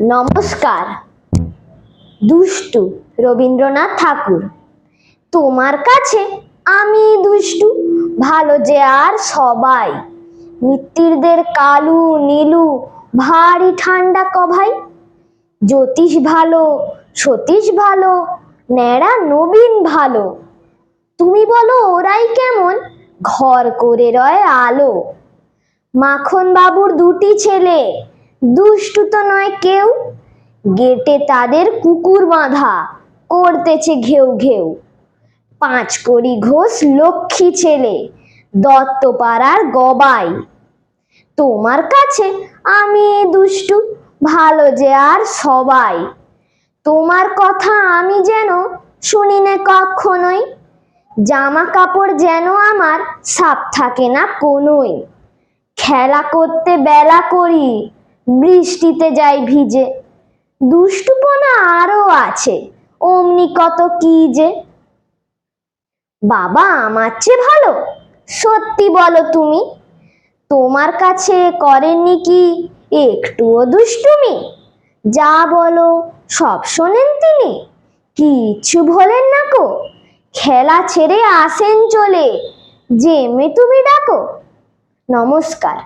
নমস্কার। দুষ্টু রবীন্দ্রনাথ ঠাকুর, তোমার কাছে আমি দুষ্টু, ভালো যে আর সবাই। মিত্তিরদের কালু নীলু, ভারী ঠান্ডা কভাই। জ্যোতিষ ভালো, সতীশ ভালো, ন্যাড়া নবীন ভালো। তুমি বলো ওরাই কেমন, ঘর করে রয় আলো। মাখন বাবুর দুটি ছেলে দুষ্টু তো নয় কেউ। গেটে তাদের কুকুর বাঁধা, করতেছে ঘেউ ঘেউ। পাঁচ কড়ি ঘোষ লক্ষ্মী ছেলে, দত্তপাড়ার গবাই। তোমার কাছে আমি দুষ্টু, ভালো যে আর সবাই। তোমার কথা আমি যেন শুনি না কখনোই। জামা কাপড় যেন আমার সাপ থাকে না কোনোই। খেলা করতে বেলা করি বৃষ্টিতে যাই ভিজে। দুষ্টুপনা আরও আছে, অমনি কত কি যে। বাবা, আমার চেয়ে ভালো? সত্যি বলো তুমি, তোমার কাছে করেননি কি একটুও দুষ্টুমি? যা বলো, সব শোনেন তিনি। কিচ্ছু ভোলেন না কো, খেলা ছেড়ে আসেন চলে জেমে তুমি ডাকো। নমস্কার।